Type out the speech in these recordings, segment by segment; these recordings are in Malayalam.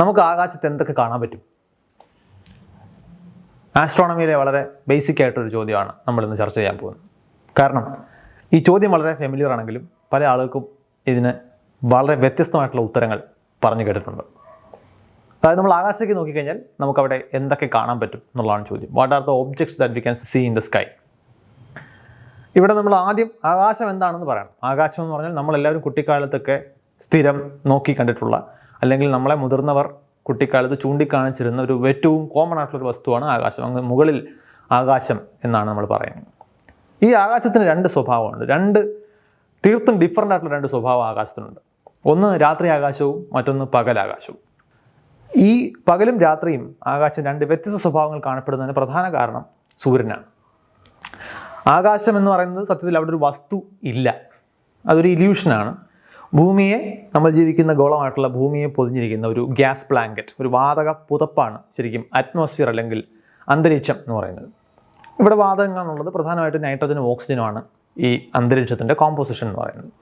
നമുക്ക് ആകാശത്ത് എന്തൊക്കെ കാണാൻ പറ്റും? ആസ്ട്രോണമിയിലെ വളരെ ബേസിക് ആയിട്ടൊരു ചോദ്യമാണ് നമ്മൾ ഇന്ന് ചർച്ച ചെയ്യാൻ പോകുന്നത്. കാരണം ഈ ചോദ്യം വളരെ ഫെമിലിയർ ആണെങ്കിലും പല ആളുകൾക്കും ഇതിന് വളരെ വ്യത്യസ്തമായിട്ടുള്ള ഉത്തരങ്ങൾ പറഞ്ഞു കേട്ടിട്ടുണ്ട്. അതായത് നമ്മൾ ആകാശത്തേക്ക് നോക്കിക്കഴിഞ്ഞാൽ നമുക്കവിടെ എന്തൊക്കെ കാണാൻ പറ്റും എന്നുള്ളതാണ് ചോദ്യം. What are the objects that we can see in the sky ഇവിടെ നമ്മൾ ആദ്യം ആകാശം എന്താണെന്ന് പറയണം. ആകാശം എന്ന് പറഞ്ഞാൽ നമ്മളെല്ലാവരും കുട്ടിക്കാലത്തൊക്കെ സ്ഥിരം നോക്കി കണ്ടിട്ടുള്ള അല്ലെങ്കിൽ നമ്മളെ മുതിർന്നവർ കുട്ടിക്കാലത്ത് ചൂണ്ടിക്കാണിച്ചിരുന്ന ഒരു ഏറ്റവും കോമൺ ആയിട്ടുള്ള ഒരു വസ്തുവാണ് ആകാശം. അങ്ങ് മുകളിൽ ആകാശം എന്നാണ് നമ്മൾ പറയുന്നത്. ഈ ആകാശത്തിന് രണ്ട് സ്വഭാവമുണ്ട്. രണ്ട് തീർത്തും ഡിഫറന്റ് ആയിട്ടുള്ള രണ്ട് സ്വഭാവം ആകാശത്തിനുണ്ട്. ഒന്ന് രാത്രി ആകാശവും മറ്റൊന്ന് പകലാകാശവും ഈ പകലും രാത്രിയും ആകാശം രണ്ട് വ്യത്യസ്ത സ്വഭാവങ്ങൾ കാണപ്പെടുന്നതിന് പ്രധാന കാരണം സൂര്യനാണ്. ആകാശം എന്ന് പറയുന്നത് സത്യത്തിൽ അവിടെ ഒരു വസ്തു ഇല്ല. അതൊരു ഇല്യൂഷനാണ് ഭൂമിയെ നമ്മൾ ജീവിക്കുന്ന ഗോളമായിട്ടുള്ള ഭൂമിയെ പൊതിഞ്ഞിരിക്കുന്ന ഒരു ഗ്യാസ് പ്ലാങ്കറ്റ് ഒരു വാതക പുതപ്പാണ് ശരിക്കും അറ്റ്മോസ്ഫിയർ അല്ലെങ്കിൽ അന്തരീക്ഷം എന്ന് പറയുന്നത്. ഇവിടെ വാതകങ്ങളാണുള്ളത്. പ്രധാനമായിട്ടും നൈട്രജനും ഓക്സിജനുമാണ് ഈ അന്തരീക്ഷത്തിന്റെ കോമ്പോസിഷൻ എന്ന് പറയുന്നത്.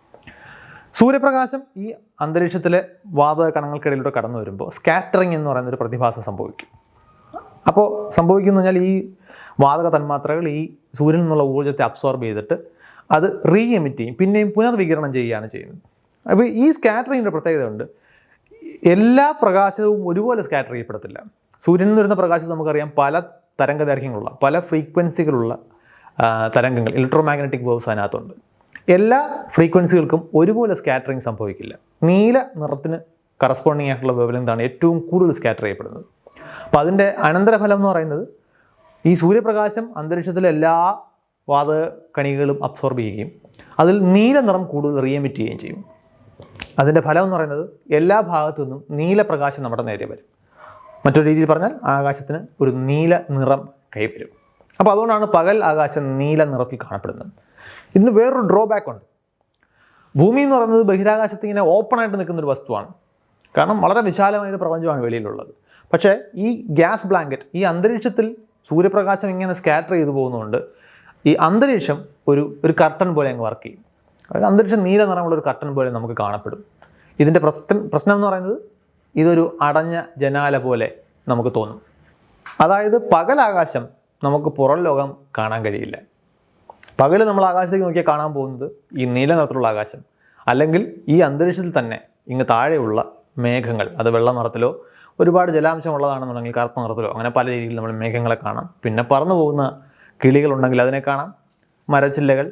സൂര്യപ്രകാശം ഈ അന്തരീക്ഷത്തിലെ വാതക കണങ്ങൾക്കിടയിലൂടെ കടന്നു വരുമ്പോൾ സ്കാറ്ററിങ് എന്ന് പറയുന്ന ഒരു പ്രതിഭാസം സംഭവിക്കും. അപ്പോൾ സംഭവിക്കുന്നു കഴിഞ്ഞാൽ ഈ വാതക തന്മാത്രകൾ ഈ സൂര്യനിൽ നിന്നുള്ള ഊർജത്തെ അബ്സോർബ് ചെയ്തിട്ട് അത് റീ എമിറ്റ് ചെയ്യും പിന്നെയും പുനർവികിരണം ചെയ്യുകയാണ് ചെയ്യുന്നത്. അപ്പോൾ ഈ സ്കാറ്ററിങ്ങിന്റെ പ്രത്യേകതയുണ്ട്. എല്ലാ പ്രകാശവും ഒരുപോലെ സ്കാറ്റർ ചെയ്യപ്പെടത്തില്ല. സൂര്യനിൽ നിന്ന് വരുന്ന പ്രകാശം നമുക്കറിയാം പല തരംഗദൈർഘ്യങ്ങളുള്ള പല ഫ്രീക്വൻസികളുള്ള തരംഗങ്ങൾ ഇലക്ട്രോ മാഗ്നറ്റിക് വേവ്സ് അതിനകത്തുണ്ട്. എല്ലാ ഫ്രീക്വൻസികൾക്കും ഒരുപോലെ സ്കാറ്ററിങ് സംഭവിക്കില്ല. നീല നിറത്തിന് കറസ്പോണ്ടിങ് ആയിട്ടുള്ള വേവലെന്താണ് ഏറ്റവും കൂടുതൽ സ്കാറ്റർ ചെയ്യപ്പെടുന്നത്. അപ്പോൾ അതിന്റെ അനന്തരഫലം എന്ന് പറയുന്നത് ഈ സൂര്യപ്രകാശം അന്തരീക്ഷത്തിലെ എല്ലാ വാതക കണികകളും അബ്സോർബ് ചെയ്യുകയും അതിൽ നീല നിറം കൂടുതൽ റീഎമിറ്റ് ചെയ്യുകയും ചെയ്യും. അതിന്റെ ഫലം എന്ന് പറയുന്നത് എല്ലാ ഭാഗത്തു നിന്നും നീലപ്രകാശം നമ്മുടെ നേരെ വരും. മറ്റൊരു രീതിയിൽ പറഞ്ഞാൽ ആകാശത്തിന് ഒരു നീല നിറം കൈവരും അപ്പോൾ അതുകൊണ്ടാണ് പകൽ ആകാശം നീല നിറത്തിൽ കാണപ്പെടുന്നത്. ഇതിന് വേറൊരു ഡ്രോബാക്ക് ഉണ്ട്. ഭൂമി എന്ന് പറയുന്നത് ബഹിരാകാശത്ത് ഇങ്ങനെ ഓപ്പണായിട്ട് നിൽക്കുന്ന ഒരു വസ്തുവാണ്. കാരണം വളരെ വിശാലമായ ഒരു പ്രപഞ്ചമാണ് വെളിയിലുള്ളത്. പക്ഷേ ഈ ഗ്യാസ് ബ്ലാങ്കറ്റ് ഈ അന്തരീക്ഷത്തിൽ സൂര്യപ്രകാശം ഇങ്ങനെ സ്കാറ്റർ ചെയ്തു പോകുന്നതുകൊണ്ട് ഈ അന്തരീക്ഷം ഒരു ഒരു കർട്ടൻ പോലെ അങ്ങ് വർക്ക് ചെയ്യും. അതായത് അന്തരീക്ഷം നീല നിറമുള്ള ഒരു കർട്ടൻ പോലെ നമുക്ക് കാണപ്പെടും. ഇതിന്റെ പ്രശ്നം പ്രശ്നം എന്ന് പറയുന്നത് ഇതൊരു അടഞ്ഞ ജനാല പോലെ നമുക്ക് തോന്നും. അതായത് പകലാകാശം നമുക്ക് പുറം ലോകം കാണാൻ കഴിയില്ല. പകൽ നമ്മൾ ആകാശത്തേക്ക് നോക്കിയാൽ കാണാൻ പോകുന്നത് ഈ നീല നിറത്തിലുള്ള ആകാശം അല്ലെങ്കിൽ ഈ അന്തരീക്ഷത്തിൽ തന്നെ ഇങ്ങ് താഴെയുള്ള മേഘങ്ങൾ അത് വെള്ള നിറത്തിലോ ഒരുപാട് ജലാംശം ഉള്ളതാണെന്നുണ്ടെങ്കിൽ കറുത്ത നിറത്തിലോ അങ്ങനെ പല രീതിയിൽ നമ്മൾ മേഘങ്ങളെ കാണാം. പിന്നെ പറന്നു പോകുന്ന കിളികളുണ്ടെങ്കിൽ അതിനെ കാണാം. മരച്ചില്ലകൾ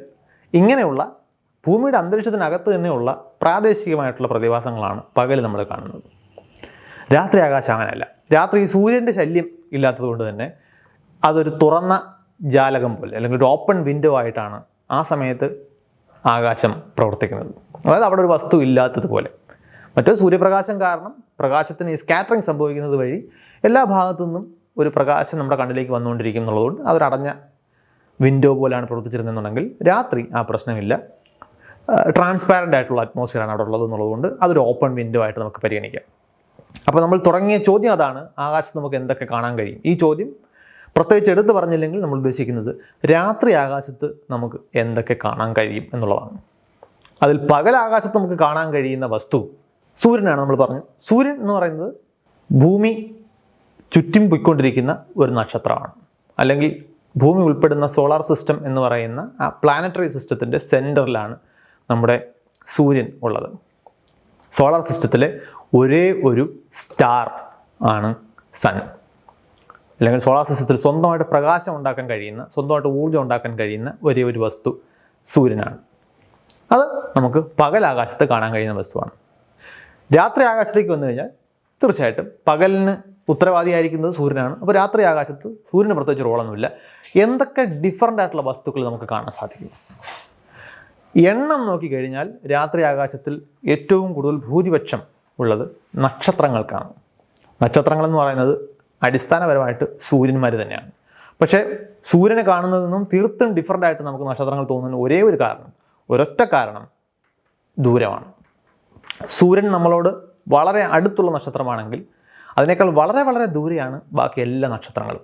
ഇങ്ങനെയുള്ള ഭൂമിയുടെ അന്തരീക്ഷത്തിനകത്ത് തന്നെയുള്ള പ്രാദേശികമായിട്ടുള്ള പ്രതിഭാസങ്ങളാണ് പകൽ നമ്മൾ കാണുന്നത്. രാത്രി ആകാശം അങ്ങനെയല്ല. രാത്രി സൂര്യന്റെ ശല്യം ഇല്ലാത്തതുകൊണ്ട് തന്നെ അതൊരു തുറന്ന ജാലകം പോലെ അല്ലെങ്കിൽ ഒരു ഓപ്പൺ വിൻഡോ ആയിട്ടാണ് ആ സമയത്ത് ആകാശം പ്രവർത്തിക്കുന്നത്. അതായത് അവിടെ ഒരു വസ്തു ഇല്ലാത്തതുപോലെ മറ്റേ സൂര്യപ്രകാശം കാരണം പ്രകാശത്തിന് ഈ സ്കാറ്ററിങ് സംഭവിക്കുന്നത് വഴി എല്ലാ ഭാഗത്തു നിന്നും ഒരു പ്രകാശം നമ്മുടെ കണ്ണിലേക്ക് വന്നുകൊണ്ടിരിക്കും എന്നുള്ളതുകൊണ്ട് അതൊരു അടഞ്ഞ വിൻഡോ പോലെയാണ് പ്രവർത്തിച്ചിരുന്നെന്നുണ്ടെങ്കിൽ രാത്രി ആ പ്രശ്നമില്ല. ട്രാൻസ്പാരന്റ് ആയിട്ടുള്ള അറ്റ്മോസ്ഫിയറാണ് അവിടെ ഉള്ളത് എന്നുള്ളതുകൊണ്ട് അതൊരു ഓപ്പൺ വിൻഡോ ആയിട്ട് നമുക്ക് പരിഗണിക്കാം. അപ്പോൾ നമ്മൾ തുടങ്ങിയ ചോദ്യം അതാണ്. ആകാശത്ത് നമുക്ക് എന്തൊക്കെ കാണാൻ കഴിയും? ഈ ചോദ്യം പ്രത്യേകിച്ച് എടുത്തു പറഞ്ഞില്ലെങ്കിൽ നമ്മൾ ഉദ്ദേശിക്കുന്നത് രാത്രി ആകാശത്ത് നമുക്ക് എന്തൊക്കെ കാണാൻ കഴിയും എന്നുള്ളതാണ്. അതിൽ പകൽ ആകാശത്ത് നമുക്ക് കാണാൻ കഴിയുന്ന വസ്തു സൂര്യനാണ് നമ്മൾ പറഞ്ഞു സൂര്യൻ എന്ന് പറയുന്നത് ഭൂമി ചുറ്റും പോയിക്കൊണ്ടിരിക്കുന്ന ഒരു നക്ഷത്രമാണ്. അല്ലെങ്കിൽ ഭൂമി ഉൾപ്പെടുന്ന സോളാർ സിസ്റ്റം എന്ന് പറയുന്ന ആ പ്ലാനറ്ററി സിസ്റ്റത്തിന്റെ സെന്ററിലാണ് നമ്മുടെ സൂര്യൻ ഉള്ളത്. സോളാർ സിസ്റ്റത്തിലെ ഒരേ ഒരു സ്റ്റാർ ആണ് സൺ. അല്ലെങ്കിൽ സോളാർ സിസ്റ്റത്തിൽ സ്വന്തമായിട്ട് പ്രകാശം ഉണ്ടാക്കാൻ കഴിയുന്ന സ്വന്തമായിട്ട് ഊർജം ഉണ്ടാക്കാൻ കഴിയുന്ന ഒരേ ഒരു വസ്തു സൂര്യനാണ്. അത് നമുക്ക് പകലാകാശത്ത് കാണാൻ കഴിയുന്ന വസ്തുവാണ്. രാത്രി ആകാശത്തേക്ക് വന്നു കഴിഞ്ഞാൽ തീർച്ചയായിട്ടും പകലിന് ഉത്തരവാദിയായിരിക്കുന്നത് സൂര്യനാണ്. അപ്പോൾ രാത്രി ആകാശത്ത് സൂര്യന് പ്രത്യേകിച്ച് റോളൊന്നുമില്ല എന്തൊക്കെ ഡിഫറന്റ് ആയിട്ടുള്ള വസ്തുക്കൾ നമുക്ക് കാണാൻ സാധിക്കും? എണ്ണം നോക്കിക്കഴിഞ്ഞാൽ രാത്രി ആകാശത്തിൽ ഏറ്റവും കൂടുതൽ ഭൂരിപക്ഷം ഉള്ളത് നക്ഷത്രങ്ങൾക്കാണ്. നക്ഷത്രങ്ങൾ എന്ന് പറയുന്നത് അടിസ്ഥാനപരമായിട്ട് സൂര്യന്മാർ തന്നെയാണ്. പക്ഷേ സൂര്യനെ കാണുന്നതിൽ നിന്നും തീർത്തും ഡിഫറന്റ് ആയിട്ട് നമുക്ക് നക്ഷത്രങ്ങൾ തോന്നുന്ന ഒരേ ഒരു കാരണം ഒരൊറ്റ കാരണം ദൂരമാണ്. സൂര്യൻ നമ്മളോട് വളരെ അടുത്തുള്ള നക്ഷത്രമാണെങ്കിൽ അതിനേക്കാൾ വളരെ വളരെ ദൂരെയാണ് ബാക്കി എല്ലാ നക്ഷത്രങ്ങളും.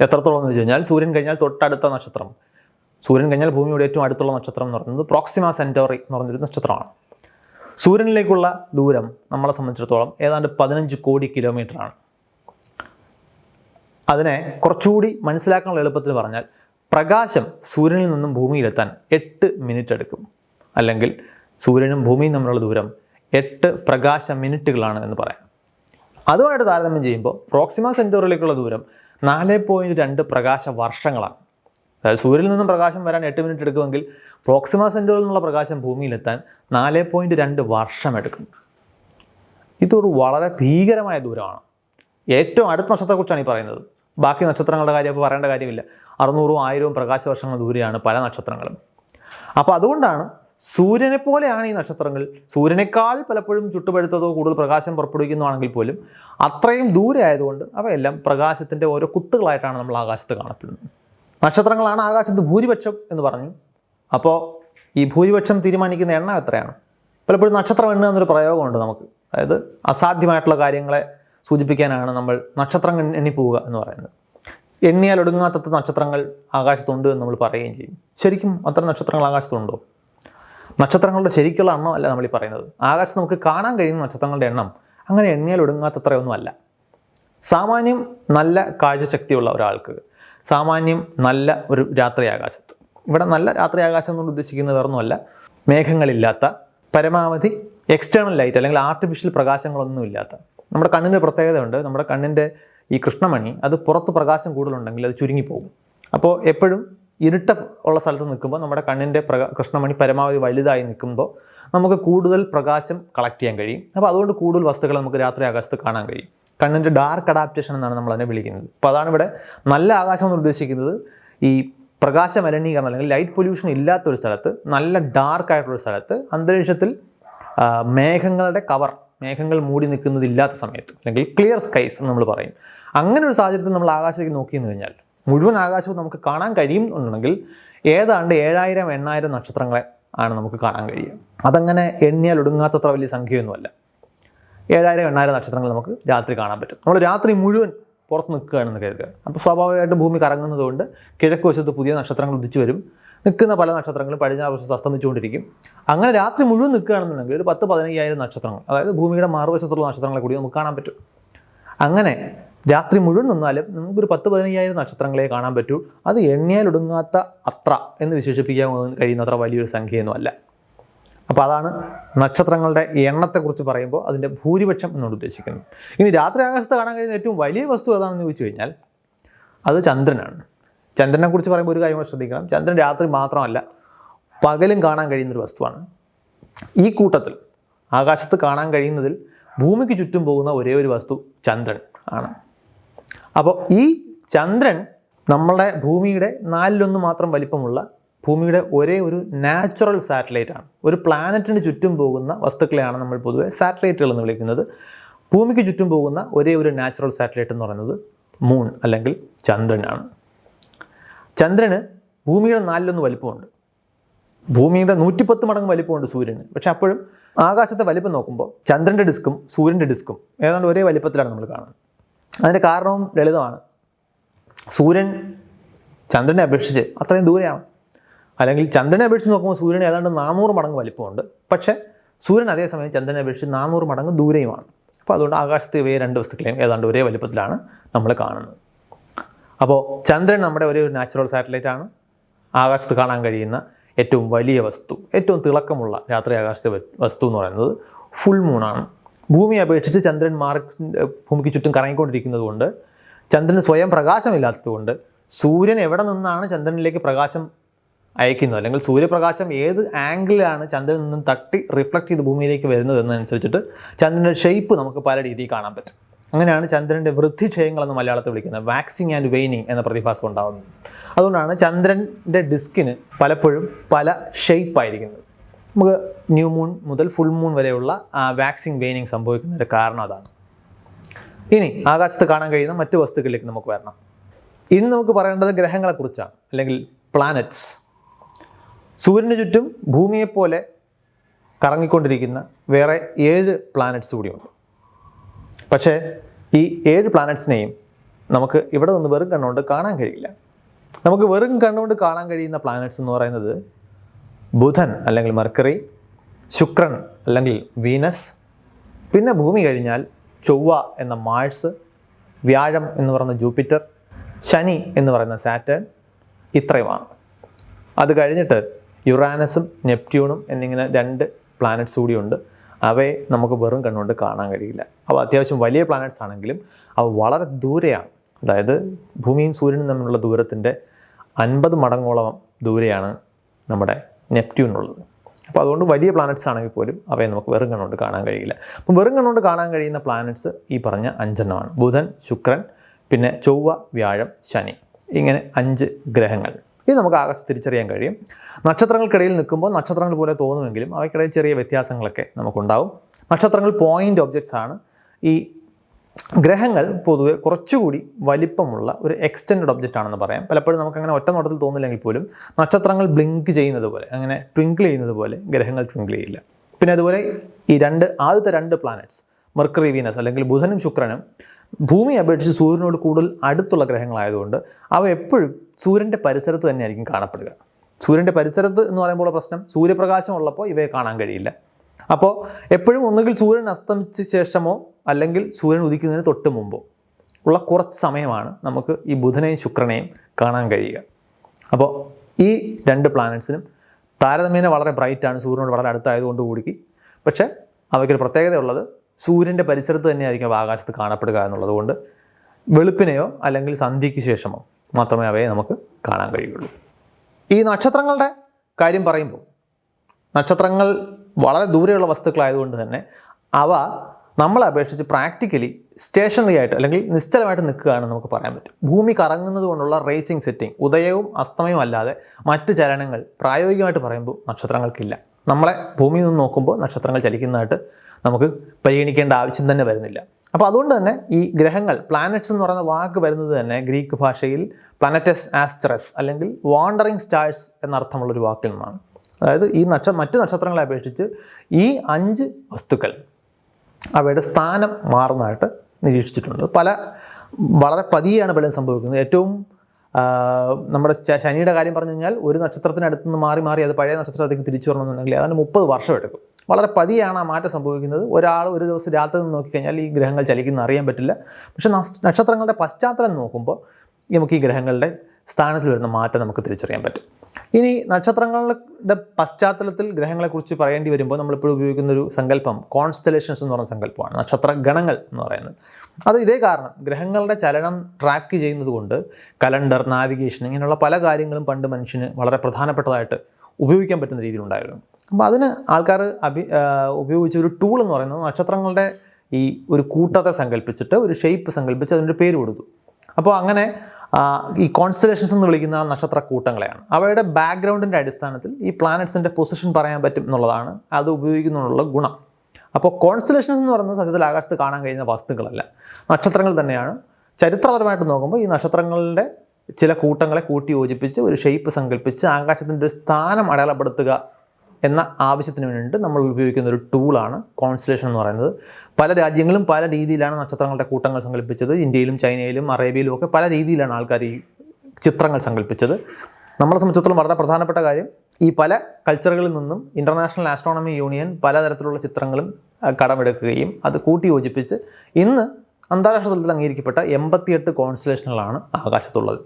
എത്രത്തോളം എന്ന് വെച്ച് കഴിഞ്ഞാൽ സൂര്യൻ കഴിഞ്ഞാൽ തൊട്ടടുത്ത നക്ഷത്രം. സൂര്യൻ കഴിഞ്ഞാൽ ഭൂമിയുടെ ഏറ്റവും അടുത്തുള്ള നക്ഷത്രം എന്ന് പറയുന്നത് പ്രോക്സിമ സെന്റോറി എന്ന് പറഞ്ഞൊരു നക്ഷത്രമാണ്. സൂര്യനിലേക്കുള്ള ദൂരം നമ്മളെ സംബന്ധിച്ചിടത്തോളം ഏതാണ്ട് പതിനഞ്ച് കോടി കിലോമീറ്റർ ആണ്. അതിനെ കുറച്ചുകൂടി മനസ്സിലാക്കാനുള്ള എളുപ്പത്തിൽ പറഞ്ഞാൽ പ്രകാശം സൂര്യനിൽ നിന്നും ഭൂമിയിലെത്താൻ എട്ട് മിനിറ്റ് എടുക്കും. അല്ലെങ്കിൽ സൂര്യനും ഭൂമിയും തമ്മിലുള്ള ദൂരം എട്ട് പ്രകാശ മിനിറ്റുകളാണ് എന്ന് പറയാം. അതുമായിട്ട് താരതമ്യം ചെയ്യുമ്പോൾ പ്രോക്സിമ സെന്റോറിലേക്കുള്ള ദൂരം നാല് പോയിന്റ് രണ്ട് പ്രകാശ വർഷങ്ങളാണ്. അതായത് സൂര്യനിൽ നിന്നും പ്രകാശം വരാൻ എട്ട് മിനിറ്റ് എടുക്കുമെങ്കിൽ പ്രോക്സിമ സെന്ററിൽ നിന്നുള്ള പ്രകാശം ഭൂമിയിലെത്താൻ നാല് പോയിന്റ് രണ്ട് വർഷം എടുക്കും. ഇതൊരു വളരെ ഭീകരമായ ദൂരമാണ്. ഏറ്റവും അടുത്ത നക്ഷത്രത്തെക്കുറിച്ചാണ് ഈ പറയുന്നത്. ബാക്കി നക്ഷത്രങ്ങളുടെ കാര്യം ഇപ്പോൾ പറയേണ്ട കാര്യമില്ല. അറുന്നൂറും ആയിരവും പ്രകാശ വർഷങ്ങൾ ദൂരെയാണ് പല നക്ഷത്രങ്ങളും. അപ്പോൾ അതുകൊണ്ടാണ് സൂര്യനെ പോലെയാണ് ഈ നക്ഷത്രങ്ങൾ. സൂര്യനേക്കാൾ പലപ്പോഴും ചുട്ടുപഴുത്തതോ കൂടുതൽ പ്രകാശം പുറപ്പെടുവിക്കുന്നതാണെങ്കിൽ പോലും അത്രയും ദൂരെ ആയതുകൊണ്ട് അവയെല്ലാം പ്രകാശത്തിന്റെ ഓരോ കുത്തുകളായിട്ടാണ് നമ്മൾ ആകാശത്ത് കാണപ്പെടുന്നത്. നക്ഷത്രങ്ങളാണ് ആകാശത്ത് ഭൂരിപക്ഷം എന്ന് പറഞ്ഞു. അപ്പോൾ ഈ ഭൂരിപക്ഷം തീരുമാനിക്കുന്ന എണ്ണം എത്രയാണ്? പലപ്പോഴും നക്ഷത്രം എണ്ണ എന്നൊരു പ്രയോഗമുണ്ട് നമുക്ക്. അതായത് അസാധ്യമായിട്ടുള്ള കാര്യങ്ങളെ സൂചിപ്പിക്കാനാണ് നമ്മൾ നക്ഷത്രങ്ങൾ എണ്ണിപ്പോവുക എന്ന് പറയുന്നത്. എണ്ണിയാൽ ഒടുങ്ങാത്ത നക്ഷത്രങ്ങൾ ആകാശത്തുണ്ട് എന്ന് നമ്മൾ പറയുകയും ചെയ്യും. ശരിക്കും അത്ര നക്ഷത്രങ്ങൾ ആകാശത്തുണ്ടോ? നക്ഷത്രങ്ങളുടെ ശരിക്കുള്ള എണ്ണം അല്ല നമ്മൾ ഈ പറയുന്നത്. ആകാശത്ത് നമുക്ക് കാണാൻ കഴിയുന്ന നക്ഷത്രങ്ങളുടെ എണ്ണം അങ്ങനെ എണ്ണിയാൽ ഒടുങ്ങാത്തത്രയൊന്നും അല്ല. സാമാന്യം നല്ല കാഴ്ചശക്തിയുള്ള ഒരാൾക്ക് സാമാന്യം നല്ല ഒരു രാത്രി ആകാശത്ത് ഇവിടെ നല്ല രാത്രി ആകാശം എന്നുകൊണ്ട് ഉദ്ദേശിക്കുന്നത് വേറൊന്നുമല്ല. മേഘങ്ങളില്ലാത്ത പരമാവധി എക്സ്റ്റേണൽ ലൈറ്റ് അല്ലെങ്കിൽ ആർട്ടിഫിഷ്യൽ പ്രകാശങ്ങളൊന്നും ഇല്ലാത്ത. നമ്മുടെ കണ്ണിന് പ്രത്യേകതയുണ്ട്. നമ്മുടെ കണ്ണിന്റെ ഈ കൃഷ്ണമണി അത് പുറത്ത് പ്രകാശം കൂടുതലുണ്ടെങ്കിൽ അത് ചുരുങ്ങിപ്പോകും. അപ്പോൾ എപ്പോഴും ഇരുട്ട ഉള്ള സ്ഥലത്ത് നിൽക്കുമ്പോൾ നമ്മുടെ കണ്ണിന്റെ പ്രകാ കൃഷ്ണമണി പരമാവധി വലുതായി നിൽക്കുമ്പോൾ നമുക്ക് കൂടുതൽ പ്രകാശം കളക്ട് ചെയ്യാൻ കഴിയും. അപ്പോൾ അതുകൊണ്ട് കൂടുതൽ വസ്തുക്കൾ നമുക്ക് രാത്രി ആകാശത്ത് കാണാൻ കഴിയും. കണ്ണിന്റെ ഡാർക്ക് അഡാപ്റ്റേഷൻ എന്നാണ് നമ്മൾ അതിനെ വിളിക്കുന്നത്. അപ്പോൾ അതാണ് ഇവിടെ നല്ല ആകാശം എന്ന് ഉദ്ദേശിക്കുന്നത് ഈ പ്രകാശ മലിനീകരണം അല്ലെങ്കിൽ ലൈറ്റ് പൊല്യൂഷൻ ഇല്ലാത്ത ഒരു സ്ഥലത്ത് നല്ല ഡാർക്ക് ആയിട്ടുള്ള സ്ഥലത്ത് അന്തരീക്ഷത്തിൽ മേഘങ്ങളുടെ കവർ മേഘങ്ങൾ മൂടി നിൽക്കുന്നതില്ലാത്ത സമയത്ത് അല്ലെങ്കിൽ ക്ലിയർ സ്കൈസ് എന്ന് നമ്മൾ പറയും. അങ്ങനെ ഒരു സാഹചര്യത്തിൽ നമ്മൾ ആകാശത്തേക്ക് നോക്കി എന്ന് കഴിഞ്ഞാൽ മുഴുവൻ ആകാശവും നമുക്ക് കാണാൻ കഴിയും എന്നുണ്ടെങ്കിൽ ഏതാണ്ട് ഏഴായിരം എണ്ണായിരം നക്ഷത്രങ്ങളെ ആണ് നമുക്ക് കാണാൻ കഴിയുക. അതങ്ങനെ എണ്ണിയാൽ ഒടുങ്ങാത്തത്ര വലിയ സംഖ്യയൊന്നുമല്ല. ഏഴായിരം എണ്ണായിരം നക്ഷത്രങ്ങൾ നമുക്ക് രാത്രി കാണാൻ പറ്റും. നമ്മൾ രാത്രി മുഴുവൻ പുറത്ത് നിൽക്കുകയാണെന്ന് കരുതുക. അപ്പോൾ സ്വാഭാവികമായിട്ടും ഭൂമി കറങ്ങുന്നതുകൊണ്ട് കിഴക്ക് വശത്ത് പുതിയ നക്ഷത്രങ്ങൾ ഉദിച്ചു വരും. നിൽക്കുന്ന പല നക്ഷത്രങ്ങളും പടിഞ്ഞാറ് വശത്ത് അസ്തമിച്ചുകൊണ്ടിരിക്കും. അങ്ങനെ രാത്രി മുഴുവൻ നിൽക്കുകയാണെന്നുണ്ടെങ്കിൽ ഒരു പത്ത് പതിനയ്യായിരം നക്ഷത്രങ്ങൾ അതായത് ഭൂമിയുടെ മാറുവശത്തുള്ള നക്ഷത്രങ്ങളെ കൂടി നമുക്ക് കാണാൻ പറ്റും. അങ്ങനെ രാത്രി മുഴുവൻ നിന്നാലും നമുക്കൊരു പത്ത് പതിനയ്യായിരം നക്ഷത്രങ്ങളെ കാണാൻ പറ്റൂ. അത് എണ്ണിയാൽ ഒടുങ്ങാത്ത അത്ര എന്ന് വിശേഷിപ്പിക്കാൻ കഴിയുന്നത്ര വലിയൊരു സംഖ്യയൊന്നുമല്ല അപ്പോൾ അതാണ് നക്ഷത്രങ്ങളുടെ എണ്ണത്തെക്കുറിച്ച് പറയുമ്പോൾ അതിന്റെ ഭൂരിപക്ഷം എന്നോട് ഉദ്ദേശിക്കുന്നു. ഇനി രാത്രി ആകാശത്ത് കാണാൻ കഴിയുന്ന ഏറ്റവും വലിയ വസ്തു ഏതാണെന്ന് ചോദിച്ചു കഴിഞ്ഞാൽ അത് ചന്ദ്രനാണ്. ചന്ദ്രനെക്കുറിച്ച് പറയുമ്പോൾ ഒരു കാര്യം ശ്രദ്ധിക്കണം. ചന്ദ്രൻ രാത്രി മാത്രമല്ല പകലും കാണാൻ കഴിയുന്നൊരു വസ്തുവാണ്. ഈ കൂട്ടത്തിൽ ആകാശത്ത് കാണാൻ കഴിയുന്നതിൽ ഭൂമിക്ക് ചുറ്റും പോകുന്ന ഒരേ ഒരു വസ്തു ചന്ദ്രൻ ആണ്. അപ്പോൾ ഈ ചന്ദ്രൻ നമ്മളുടെ ഭൂമിയുടെ നാലിലൊന്ന് മാത്രം വലിപ്പമുള്ള ഭൂമിയുടെ ഒരേ ഒരു നാച്ചുറൽ സാറ്റലൈറ്റ് ആണ്. ഒരു പ്ലാനറ്റിന് ചുറ്റും പോകുന്ന വസ്തുക്കളെയാണ് നമ്മൾ പൊതുവെ സാറ്റലൈറ്റുകൾ എന്ന് വിളിക്കുന്നത്. ഭൂമിക്ക് ചുറ്റും പോകുന്ന ഒരേ ഒരു നാച്ചുറൽ സാറ്റലൈറ്റ് എന്ന് പറയുന്നത് മൂൺ അല്ലെങ്കിൽ ചന്ദ്രനാണ് ചന്ദ്രന് ഭൂമിയുടെ നാലിലൊന്ന് വലിപ്പമുണ്ട്. ഭൂമിയുടെ നൂറ്റിപ്പത്ത് മടങ്ങ് വലിപ്പമുണ്ട് സൂര്യന്. പക്ഷെ അപ്പോഴും ആകാശത്തെ വലിപ്പം നോക്കുമ്പോൾ ചന്ദ്രന്റെ ഡിസ്ക്കും സൂര്യന്റെ ഡിസ്ക്കും ഏതാണ്ട് ഒരേ വലിപ്പത്തിലാണ് നമ്മൾ കാണുന്നത്. അതിന്റെ കാരണവും ലളിതമാണ്. സൂര്യൻ ചന്ദ്രനെ അപേക്ഷിച്ച് അത്രയും ദൂരെയാണ്. അല്ലെങ്കിൽ ചന്ദ്രനെ അപേക്ഷിച്ച് നോക്കുമ്പോൾ സൂര്യൻ ഏതാണ്ട് നാനൂറ് മടങ്ങ് വലിപ്പമുണ്ട്. പക്ഷേ സൂര്യൻ അതേസമയം ചന്ദ്രനെ അപേക്ഷിച്ച് നാനൂറ് മടങ്ങ് ദൂരെയുമാണ്. അപ്പോൾ അതുകൊണ്ട് ആകാശത്ത് ഇവയെ രണ്ട് വസ്തുക്കളെയും ഏതാണ്ട് ഒരേ വലിപ്പത്തിലാണ് നമ്മൾ കാണുന്നത്. അപ്പോൾ ചന്ദ്രൻ നമ്മുടെ ഒരു നാച്ചുറൽ സാറ്റലൈറ്റ് ആണ്. ആകാശത്ത് കാണാൻ കഴിയുന്ന ഏറ്റവും വലിയ വസ്തു ഏറ്റവും തിളക്കമുള്ള രാത്രി ആകാശത്തെ വസ്തു എന്ന് പറയുന്നത് ഫുൾ മൂണാണ് ഭൂമിയെ അപേക്ഷിച്ച് ചന്ദ്രൻ മാർക്ക് ഭൂമിക്ക് ചുറ്റും കറങ്ങിക്കൊണ്ടിരിക്കുന്നത് കൊണ്ട് ചന്ദ്രന് സ്വയം പ്രകാശമില്ലാത്തത് കൊണ്ട് സൂര്യൻ എവിടെ നിന്നാണ് ചന്ദ്രനിലേക്ക് പ്രകാശം അയക്കുന്നത്? അല്ലെങ്കിൽ സൂര്യപ്രകാശം ഏത് ആംഗിളിലാണ് ചന്ദ്രനിൽ നിന്നും തട്ടി റിഫ്ലക്ട് ചെയ്ത് ഭൂമിയിലേക്ക് വരുന്നത് എന്നനുസരിച്ചിട്ട് ചന്ദ്രന്റെ ഷേപ്പ് നമുക്ക് പല രീതിയിൽ കാണാൻ പറ്റും. അങ്ങനെയാണ് ചന്ദ്രന്റെ വൃദ്ധിക്ഷയങ്ങളെന്ന് മലയാളത്തിൽ വിളിക്കുന്നത് വാക്സിങ് ആൻഡ് വെയിനിങ് എന്ന പ്രതിഭാസം ഉണ്ടാകുന്നത് അതുകൊണ്ടാണ് ചന്ദ്രന്റെ ഡിസ്കിന് പലപ്പോഴും പല ഷേപ്പ് ആയിരിക്കുന്നത്. നമുക്ക് ന്യൂ മൂൺ മുതൽ ഫുൾ മൂൺ വരെയുള്ള വാക്സിങ് വെയിനിങ് സംഭവിക്കുന്നതിന്റെ കാരണം അതാണ്. ഇനി ആകാശത്ത് കാണാൻ കഴിയുന്ന മറ്റു വസ്തുക്കളിലേക്ക് നമുക്ക് വരണം. ഇനി നമുക്ക് പറയേണ്ടത് ഗ്രഹങ്ങളെക്കുറിച്ചാണ് അല്ലെങ്കിൽ പ്ലാനറ്റ്സ് സൂര്യന് ചുറ്റും ഭൂമിയെപ്പോലെ കറങ്ങിക്കൊണ്ടിരിക്കുന്ന വേറെ ഏഴ് പ്ലാനറ്റ്സ് കൂടിയുണ്ട്. പക്ഷേ ഈ ഏഴ് പ്ലാനറ്റ്സിനെയും നമുക്ക് ഇവിടെ നിന്ന് വെറും കണ്ണുകൊണ്ട് കാണാൻ കഴിയില്ല. നമുക്ക് വെറും കണ്ണുകൊണ്ട് കാണാൻ കഴിയുന്ന പ്ലാനറ്റ്സ് എന്ന് പറയുന്നത് ബുധൻ അല്ലെങ്കിൽ മെർക്കറി ശുക്രൻ അല്ലെങ്കിൽ വീനസ് പിന്നെ ഭൂമി കഴിഞ്ഞാൽ ചൊവ്വ എന്ന മാഴ്സ് വ്യാഴം എന്ന് പറയുന്ന ജൂപ്പിറ്റർ ശനി എന്ന് പറയുന്ന സാറ്റേൺ ഇത്രയുമാണ്. അത് കഴിഞ്ഞിട്ട് യുറാനസും നെപ്റ്റ്യൂണും എന്നിങ്ങനെ രണ്ട് പ്ലാനറ്റ്സ് കൂടിയുണ്ട്. അവയെ നമുക്ക് വെറും കണ്ണുകൊണ്ട് കാണാൻ കഴിയില്ല. അവ അത്യാവശ്യം വലിയ പ്ലാനറ്റ്സ് ആണെങ്കിലും അവ വളരെ ദൂരെയാണ്. അതായത് ഭൂമിയും സൂര്യനും തമ്മിലുള്ള ദൂരത്തിന്റെ അൻപത് മടങ്ങോളം ദൂരെയാണ് നമ്മുടെ നെപ്റ്റ്യൂണുള്ളത്. അപ്പോൾ അതുകൊണ്ട് വലിയ പ്ലാനറ്റ്സ് ആണെങ്കിൽ പോലും അവയെ നമുക്ക് വെറും കണ്ണുകൊണ്ട് കാണാൻ കഴിയില്ല. അപ്പം വെറും കണ്ണുകൊണ്ട് കാണാൻ കഴിയുന്ന പ്ലാനറ്റ്സ് ഈ പറഞ്ഞ അഞ്ചെണ്ണമാണ്. ബുധൻ ശുക്രൻ പിന്നെ ചൊവ്വ വ്യാഴം ശനി. ഇങ്ങനെ അഞ്ച് ഗ്രഹങ്ങൾ. ഇത് നമുക്ക് ആകാശം തിരിച്ചറിയാൻ കഴിയും. നക്ഷത്രങ്ങൾക്കിടയിൽ നിൽക്കുമ്പോൾ നക്ഷത്രങ്ങൾ പോലെ തോന്നുമെങ്കിലും അവയ്ക്കിടയിൽ ചെറിയ വ്യത്യാസങ്ങളൊക്കെ നമുക്കുണ്ടാവും. നക്ഷത്രങ്ങൾ പോയിന്റ് ഒബ്ജക്ട്സ് ആണ്. ഈ ഗ്രഹങ്ങൾ പൊതുവെ കുറച്ചുകൂടി വലിപ്പമുള്ള ഒരു എക്സ്റ്റൻഡ് ഒബ്ജക്റ്റ് ആണെന്ന് പറയാം. പലപ്പോഴും നമുക്ക് അങ്ങനെ ഒറ്റ നോട്ടത്തിൽ തോന്നില്ലെങ്കിൽ പോലും നക്ഷത്രങ്ങൾ ബ്ലിങ്ക് ചെയ്യുന്നത് പോലെ അങ്ങനെ ട്വിങ്കിൾ ചെയ്യുന്നത് പോലെ ഗ്രഹങ്ങൾ ട്വിങ്കിൾ ചെയ്യില്ല. പിന്നെ അതുപോലെ ഈ രണ്ട് ആദ്യത്തെ രണ്ട് പ്ലാനറ്റ്സ് മെർക്കറി വീനസ് അല്ലെങ്കിൽ ബുധനും ശുക്രനും ഭൂമി അപേക്ഷിച്ച് സൂര്യനോട് കൂടുതൽ അടുത്തുള്ള ഗ്രഹങ്ങളായതുകൊണ്ട് അവ എപ്പോഴും സൂര്യന്റെ പരിസരത്ത് തന്നെയായിരിക്കും കാണപ്പെടുക. സൂര്യന്റെ പരിസരത്ത് എന്ന് പറയുമ്പോൾ പ്രശ്നം സൂര്യപ്രകാശം ഉള്ളപ്പോൾ ഇവയെ കാണാൻ കഴിയില്ല. അപ്പോൾ എപ്പോഴും ഒന്നുകിൽ സൂര്യൻ അസ്തമിച്ച ശേഷമോ അല്ലെങ്കിൽ സൂര്യൻ ഉദിക്കുന്നതിന് തൊട്ട് മുമ്പോ ഉള്ള കുറച്ച് സമയമാണ് നമുക്ക് ഈ ബുധനെയും ശുക്രനെയും കാണാൻ കഴിയുക. അപ്പോൾ ഈ രണ്ട് പ്ലാനറ്റ്സിനും താരതമ്യേന വളരെ ബ്രൈറ്റാണ് സൂര്യനോട് വളരെ അടുത്തായതുകൊണ്ട് കൂടിക്ക്. പക്ഷേ അവയ്ക്കൊരു പ്രത്യേകതയുള്ളത് സൂര്യന്റെ പരിസരത്ത് തന്നെയായിരിക്കും അവ ആകാശത്ത് കാണപ്പെടുക എന്നുള്ളതുകൊണ്ട് വെളുപ്പിനെയോ അല്ലെങ്കിൽ സന്ധ്യയ്ക്ക് ശേഷമോ മാത്രമേ അവയെ നമുക്ക് കാണാൻ കഴിയുള്ളൂ ഈ നക്ഷത്രങ്ങളുടെ കാര്യം പറയുമ്പോൾ നക്ഷത്രങ്ങൾ വളരെ ദൂരെയുള്ള വസ്തുക്കളായതുകൊണ്ട് തന്നെ അവ നമ്മളെ അപേക്ഷിച്ച് പ്രാക്ടിക്കലി സ്റ്റേഷനറി ആയിട്ട് അല്ലെങ്കിൽ നിശ്ചലമായിട്ട് നിൽക്കുകയാണെന്ന് നമുക്ക് പറയാൻ പറ്റും. ഭൂമി കറങ്ങുന്നത് കൊണ്ടുള്ള റേസിംഗ് സെറ്റിംഗ് ഉദയവും അസ്തമയവും അല്ലാതെ മറ്റ് ചലനങ്ങൾ പ്രായോഗികമായിട്ട് പറയുമ്പോൾ നക്ഷത്രങ്ങൾക്കില്ല. നമ്മളെ ഭൂമിയിൽ നിന്ന് നോക്കുമ്പോൾ നക്ഷത്രങ്ങൾ ചലിക്കുന്നതായിട്ട് നമുക്ക് പരിഗണിക്കേണ്ട ആവശ്യം തന്നെ വരുന്നില്ല. അപ്പോൾ അതുകൊണ്ട് തന്നെ ഈ ഗ്രഹങ്ങൾ പ്ലാനറ്റ്സ് എന്ന് പറയുന്ന വാക്ക് വരുന്നത് തന്നെ ഗ്രീക്ക് ഭാഷയിൽ പ്ലാനറ്റസ് ആസ്ത്രസ് അല്ലെങ്കിൽ വാണ്ടറിങ് സ്റ്റാഴ്സ് എന്നർത്ഥമുള്ളൊരു വാക്കിൽ നിന്നാണ്. അതായത് ഈ നക്ഷ മറ്റ് നക്ഷത്രങ്ങളെ അപേക്ഷിച്ച് ഈ അഞ്ച് വസ്തുക്കൾ അവയുടെ സ്ഥാനം മാറുന്നതായിട്ട് നിരീക്ഷിച്ചിട്ടുണ്ട്. പല വളരെ പതിയാണ് പലതും സംഭവിക്കുന്നത്. ഏറ്റവും നമ്മുടെ ശനിയുടെ കാര്യം പറഞ്ഞു കഴിഞ്ഞാൽ ഒരു നക്ഷത്രത്തിനടുത്ത് നിന്ന് മാറി മാറി അത് പഴയ നക്ഷത്രത്തിലേക്ക് തിരിച്ചു വരണമെന്നുണ്ടെങ്കിൽ അതിന് മുപ്പത് വർഷം എടുക്കും. വളരെ പതിയാണ് ആ മാറ്റം സംഭവിക്കുന്നത്. ഒരാൾ ഒരു ദിവസം രാത്രി നിന്ന് നോക്കിക്കഴിഞ്ഞാൽ ഈ ഗ്രഹങ്ങൾ ചലിക്കുന്ന അറിയാൻ പറ്റില്ല. പക്ഷേ നക്ഷത്രങ്ങളുടെ പശ്ചാത്തലം നോക്കുമ്പോൾ നമുക്ക് ഈ ഗ്രഹങ്ങളുടെ സ്ഥാനത്തിൽ വരുന്ന മാറ്റം നമുക്ക് തിരിച്ചറിയാൻ പറ്റും. ഇനി നക്ഷത്രങ്ങളുടെ പശ്ചാത്തലത്തിൽ ഗ്രഹങ്ങളെക്കുറിച്ച് പറയേണ്ടി വരുമ്പോൾ നമ്മളിപ്പോഴും ഉപയോഗിക്കുന്ന ഒരു സങ്കല്പം കോൺസ്റ്റലേഷൻസ് എന്ന് പറയുന്ന സങ്കല്പമാണ്. നക്ഷത്ര ഗണങ്ങൾ എന്ന് പറയുന്നത്. അത് ഇതേ കാരണം ഗ്രഹങ്ങളുടെ ചലനം ട്രാക്ക് ചെയ്യുന്നത് കൊണ്ട് കലണ്ടർ നാവിഗേഷൻ ഇങ്ങനെയുള്ള പല കാര്യങ്ങളും പണ്ട് മനുഷ്യന് വളരെ പ്രധാനപ്പെട്ടതായിട്ട് ഉപയോഗിക്കാൻ പറ്റുന്ന രീതിയിലുണ്ടായിരുന്നു. അപ്പോൾ അതിന് ആൾക്കാർ അഭി ഉപയോഗിച്ച ഒരു ടൂൾ എന്ന് പറയുന്നത് നക്ഷത്രങ്ങളുടെ ഈ ഒരു കൂട്ടത്തെ സങ്കല്പിച്ചിട്ട് ഒരു ഷേപ്പ് സങ്കല്പിച്ച് അതിന്റെ പേര് കൊടുത്തു. അപ്പോൾ അങ്ങനെ ഈ കോൺസ്റ്റലേഷൻസ് എന്ന് വിളിക്കുന്ന നക്ഷത്ര കൂട്ടങ്ങളെയാണ് അവയുടെ ബാക്ക്ഗ്രൗണ്ടിന്റെ അടിസ്ഥാനത്തിൽ ഈ പ്ലാനറ്റ്സിന്റെ പൊസിഷൻ പറയാൻ പറ്റും എന്നുള്ളതാണ് അത് ഉപയോഗിക്കുന്നതിനുള്ള ഗുണം. അപ്പോൾ കോൺസ്റ്റലേഷൻസ് എന്ന് പറയുന്നത് സത്യത്തിൽ ആകാശത്ത് കാണാൻ കഴിയുന്ന വസ്തുക്കളല്ല. നക്ഷത്രങ്ങൾ തന്നെയാണ്. ചരിത്രപരമായിട്ട് നോക്കുമ്പോൾ ഈ നക്ഷത്രങ്ങളുടെ ചില കൂട്ടങ്ങളെ കൂട്ടി യോജിപ്പിച്ച് ഒരു ഷേപ്പ് സങ്കല്പിച്ച് ആകാശത്തിന്റെ ഒരു സ്ഥാനം അടയാളപ്പെടുത്തുക എന്ന ആവശ്യത്തിന് വേണ്ടിയിട്ട് നമ്മൾ ഉപയോഗിക്കുന്ന ഒരു ടൂളാണ് കോൺസ്റ്റലേഷൻ എന്ന് പറയുന്നത്. പല രാജ്യങ്ങളും പല രീതിയിലാണ് നക്ഷത്രങ്ങളുടെ കൂട്ടങ്ങൾ സങ്കല്പിച്ചത്. ഇന്ത്യയിലും ചൈനയിലും അറേബ്യയിലും ഒക്കെ പല രീതിയിലാണ് ആൾക്കാർ ഈ ചിത്രങ്ങൾ സങ്കല്പിച്ചത്. നമ്മളെ സംബന്ധിച്ചിടത്തോളം വളരെ പ്രധാനപ്പെട്ട കാര്യം ഈ പല കൾച്ചറുകളിൽ നിന്നും ഇന്റർനാഷണൽ ആസ്ട്രോണമി യൂണിയൻ പലതരത്തിലുള്ള ചിത്രങ്ങളും കടമെടുക്കുകയും അത് കൂട്ടി യോജിപ്പിച്ച് ഇന്ന് അന്താരാഷ്ട്ര തലത്തിൽ അംഗീകരിക്കപ്പെട്ട എൺപത്തിയെട്ട് കോൺസ്റ്റലേഷനുകളാണ് ആകാശത്തുള്ളത്.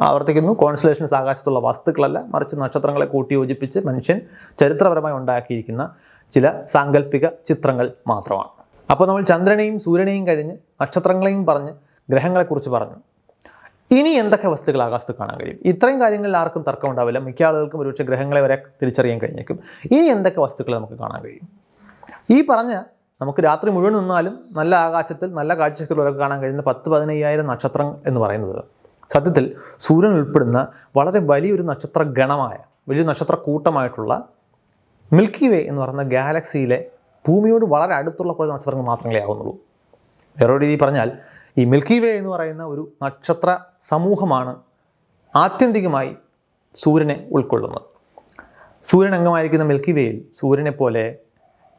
ആവർത്തിക്കുന്നു. കോൺസ്റ്റലേഷൻസ് ആകാശത്തുള്ള വസ്തുക്കളല്ല മറിച്ച് നക്ഷത്രങ്ങളെ കൂട്ടി യോജിപ്പിച്ച് മനുഷ്യൻ ചരിത്രപരമായി ഉണ്ടാക്കിയിരിക്കുന്ന ചില സാങ്കല്പിക ചിത്രങ്ങൾ മാത്രമാണ്. അപ്പോൾ നമ്മൾ ചന്ദ്രനെയും സൂര്യനെയും കഴിഞ്ഞ് നക്ഷത്രങ്ങളെയും പറഞ്ഞ് ഗ്രഹങ്ങളെക്കുറിച്ച് പറഞ്ഞു. ഇനി എന്തൊക്കെ വസ്തുക്കൾ ആകാശത്ത് കാണാൻ കഴിയും? ഇത്രയും കാര്യങ്ങളിൽ ആർക്കും തർക്കമുണ്ടാവില്ല മിക്ക ആളുകൾക്കും ഒരുപക്ഷെ ഗ്രഹങ്ങളെ വരെ തിരിച്ചറിയാൻ കഴിഞ്ഞേക്കും. ഇനി എന്തൊക്കെ വസ്തുക്കൾ നമുക്ക് കാണാൻ കഴിയും? ഈ പറഞ്ഞ നമുക്ക് രാത്രി മുഴുവൻ നിന്നാലും നല്ല ആകാശത്തിൽ നല്ല കാഴ്ചശക്തിയുള്ളവരൊക്കെ കാണാൻ കഴിയുന്ന പത്ത് പതിനയ്യായിരം നക്ഷത്രം എന്ന് പറയുന്നത് സത്യത്തിൽ സൂര്യൻ ഉൾപ്പെടുന്ന വളരെ വലിയൊരു നക്ഷത്ര ഗണമായ വലിയ നക്ഷത്ര കൂട്ടമായിട്ടുള്ള മിൽക്കി വേ എന്ന് പറയുന്ന ഗാലക്സിയിലെ ഭൂമിയോട് വളരെ അടുത്തുള്ള കുറേ നക്ഷത്രങ്ങൾ മാത്രമേ ആവുന്നുള്ളൂ. വേറൊരു രീതി പറഞ്ഞാൽ ഈ മിൽക്കി വേ എന്ന് പറയുന്ന ഒരു നക്ഷത്ര സമൂഹമാണ് ആത്യന്തികമായി സൂര്യനെ ഉൾക്കൊള്ളുന്നത്. സൂര്യൻ അംഗമായിരിക്കുന്ന മിൽക്കി വേയിൽ സൂര്യനെ പോലെ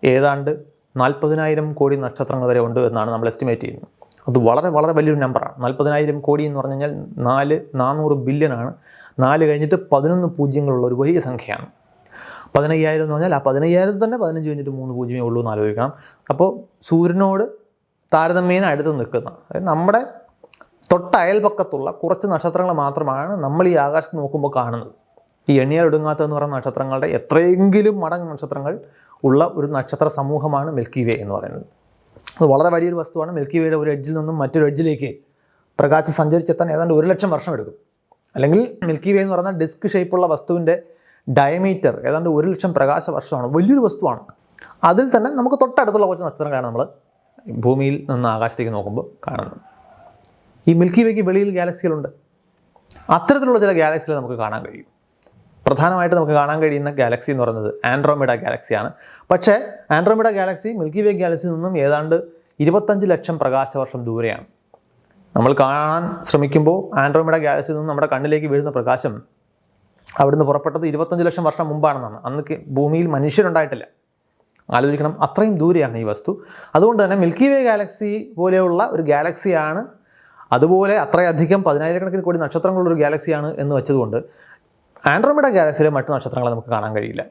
ഏതാണ്ട് നാൽപ്പതിനായിരം കോടി നക്ഷത്രങ്ങൾ വരെ ഉണ്ട് എന്നാണ് നമ്മൾ എസ്റ്റിമേറ്റ് ചെയ്യുന്നത്. അത് വളരെ വളരെ വലിയൊരു നമ്പറാണ് നാൽപ്പതിനായിരം കോടി എന്ന് പറഞ്ഞു കഴിഞ്ഞാൽ നാല് നാനൂറ് ബില്യണാണ് നാല് കഴിഞ്ഞിട്ട് പതിനൊന്ന് പൂജ്യങ്ങളുള്ള ഒരു വലിയ സംഖ്യയാണ്. പതിനയ്യായിരം എന്ന് പറഞ്ഞാൽ ആ പതിനയ്യായിരത്തിൽ തന്നെ പതിനഞ്ച് കഴിഞ്ഞിട്ട് മൂന്ന് പൂജ്യമേ ഉള്ളൂ എന്ന് ആലോചിക്കണം. അപ്പോൾ സൂര്യനോട് താരതമ്യേന അടുത്ത് നിൽക്കുന്ന അതായത് നമ്മുടെ തൊട്ട അയൽപക്കത്തുള്ള കുറച്ച് നക്ഷത്രങ്ങൾ മാത്രമാണ് നമ്മൾ ഈ ആകാശത്ത് നോക്കുമ്പോൾ കാണുന്നത്. ഈ എണ്ണിയാൽ ഒടുങ്ങാത്ത എന്ന് പറയുന്ന നക്ഷത്രങ്ങളുടെ എത്രയെങ്കിലും മടങ്ങ് നക്ഷത്രങ്ങൾ ഉള്ള ഒരു നക്ഷത്ര സമൂഹമാണ് മിൽക്കി വേ എന്ന് പറയുന്നത്. അത് വളരെ വലിയൊരു വസ്തുവാണ്. മിൽക്കി വേയുടെ ഒരു എഡ്ജിൽ നിന്നും മറ്റൊരു എഡ്ജിലേക്ക് പ്രകാശം സഞ്ചരിച്ചെത്താൻ ഏതാണ്ട് ഒരു ലക്ഷം വർഷം എടുക്കും. അല്ലെങ്കിൽ മിൽക്കി വേ എന്ന് പറഞ്ഞാൽ ഡിസ്ക് ഷേപ്പുള്ള വസ്തുവിന്റെ ഡയമീറ്റർ ഏതാണ്ട് ഒരു ലക്ഷം പ്രകാശ വർഷമാണ്. വലിയൊരു വസ്തുവാണ്. അതിൽ തന്നെ നമുക്ക് തൊട്ടടുത്തുള്ള കുറച്ച് നക്ഷത്രങ്ങളാണ് നമ്മൾ ഭൂമിയിൽ നിന്ന് ആകാശത്തേക്ക് നോക്കുമ്പോൾ കാണുന്നത്. ഈ മിൽക്കി വേക്ക് വെളിയിൽ ഗാലക്സികളുണ്ട് അത്തരത്തിലുള്ള ചില ഗാലക്സികൾ നമുക്ക് കാണാൻ കഴിയും. പ്രധാനമായിട്ട് നമുക്ക് കാണാൻ കഴിയുന്ന ഗാലക്സി എന്ന് പറയുന്നത് ആൻഡ്രോമിഡ ഗാലക്സിയാണ്. പക്ഷേ Andromeda galaxy milky way galaxy നിന്നും ഏതാണ്ട് ഇരുപത്തഞ്ച് ലക്ഷം പ്രകാശവർഷം ദൂരെയാണ്. നമ്മൾ കാണാൻ ശ്രമിക്കുമ്പോൾ ആൻഡ്രോമിഡ ഗാലക്സിയിൽ നിന്നും നമ്മുടെ കണ്ണിലേക്ക് വീഴുന്ന പ്രകാശം അവിടുന്ന് പുറപ്പെട്ടത് ഇരുപത്തഞ്ച് ലക്ഷം വർഷം മുമ്പാണെന്നാണ്. അന്ന് ഭൂമിയിൽ മനുഷ്യരുണ്ടായിട്ടില്ല. ആലോചിക്കണം അത്രയും ദൂരെയാണ് ഈ വസ്തു. അതുകൊണ്ട് തന്നെ മിൽക്കി വേ ഗാലക്സി പോലെയുള്ള ഒരു ഗാലക്സിയാണ് അതുപോലെ അത്രയധികം പതിനായിരക്കണക്കിന് കോടി നക്ഷത്രങ്ങളുള്ള ഒരു ഗാലക്സിയാണ് എന്ന് വെച്ചതുകൊണ്ട് ആൻഡ്രോമിഡ ഗാലക്സിയിലെ മറ്റു നക്ഷത്രങ്ങളെ നമുക്ക് കാണാൻ കഴിയില്ല.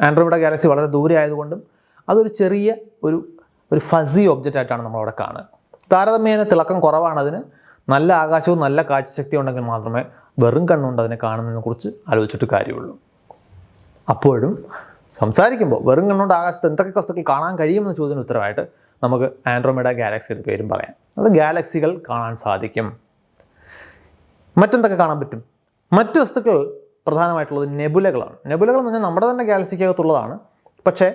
ആൻഡ്രോമിഡ ഗാലക്സി വളരെ ദൂരെ ആയതുകൊണ്ടും അതൊരു ചെറിയ ഒരു ഒരു ഫസി ഒബ്ജക്റ്റ് ആയിട്ടാണ് നമ്മളവിടെ കാണുക. താരതമ്യേന തിളക്കം കുറവാണതിന് നല്ല ആകാശവും നല്ല കാഴ്ചശക്തി ഉണ്ടെങ്കിൽ മാത്രമേ വെറും കണ്ണുകൊണ്ട് അതിനെ കാണുന്നതിനെ കുറിച്ച് ആലോചിച്ചിട്ട് കാര്യമുള്ളൂ. അപ്പോഴും സംസാരിക്കുമ്പോൾ വെറും കണ്ണുകൊണ്ട് ആകാശത്ത് എന്തൊക്കെ വസ്തുക്കൾ കാണാൻ കഴിയുമെന്ന ചോദ്യത്തിന് ഉത്തരമായിട്ട് നമുക്ക് ആൻഡ്രോമിഡ ഗാലക്സിയുടെ പേരും പറയാം. അത് ഗാലക്സികൾ കാണാൻ സാധിക്കും. മറ്റെന്തൊക്കെ കാണാൻ പറ്റും? മറ്റ് വസ്തുക്കൾ പ്രധാനമായിട്ടുള്ളത് നെബുലകളാണ്. നെബുലകൾ എന്ന് പറഞ്ഞാൽ നമ്മുടെ തന്നെ ഗാലക്സിക്കകത്തുള്ളതാണ്. പക്ഷേ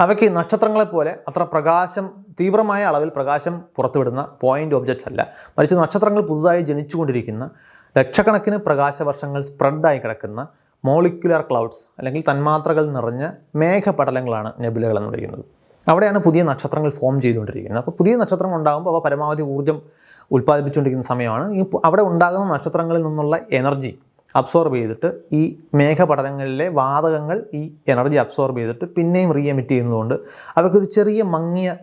അവയ്ക്ക് നക്ഷത്രങ്ങളെ പോലെ അത്ര പ്രകാശം തീവ്രമായ അളവിൽ പ്രകാശം പുറത്തുവിടുന്ന പോയിന്റ് ഒബ്ജക്ട്സ് അല്ല. മറിച്ച് നക്ഷത്രങ്ങൾ പുതുതായി ജനിച്ചുകൊണ്ടിരിക്കുന്ന ലക്ഷക്കണക്കിന് പ്രകാശവർഷങ്ങൾ സ്പ്രെഡായി കിടക്കുന്ന മോളിക്കുലർ ക്ലൗഡ്സ് അല്ലെങ്കിൽ തന്മാത്രകൾ നിറഞ്ഞ മേഘപടലങ്ങളാണ് നെബുലകൾ എന്ന് വിളിക്കുന്നത്. അവിടെയാണ് പുതിയ നക്ഷത്രങ്ങൾ ഫോം ചെയ്തുകൊണ്ടിരിക്കുന്നത്. അപ്പോൾ പുതിയ നക്ഷത്രങ്ങൾ ഉണ്ടാകുമ്പോൾ അവ പരമാവധി ഊർജം ഉൽപ്പാദിപ്പിച്ചുകൊണ്ടിരിക്കുന്ന സമയമാണ്. ഈ അവിടെ ഉണ്ടാകുന്ന നക്ഷത്രങ്ങളിൽ നിന്നുള്ള എനർജി അബ്സോർബ് ചെയ്തിട്ട് ഈ മേഘപടലങ്ങളിലെ വാതകങ്ങൾ ഈ എനർജി അബ്സോർബ് ചെയ്തിട്ട് പിന്നെയും റീ എമിറ്റ് ചെയ്യുന്നതുകൊണ്ട് അവയ്ക്കൊരു ചെറിയ മങ്ങിയ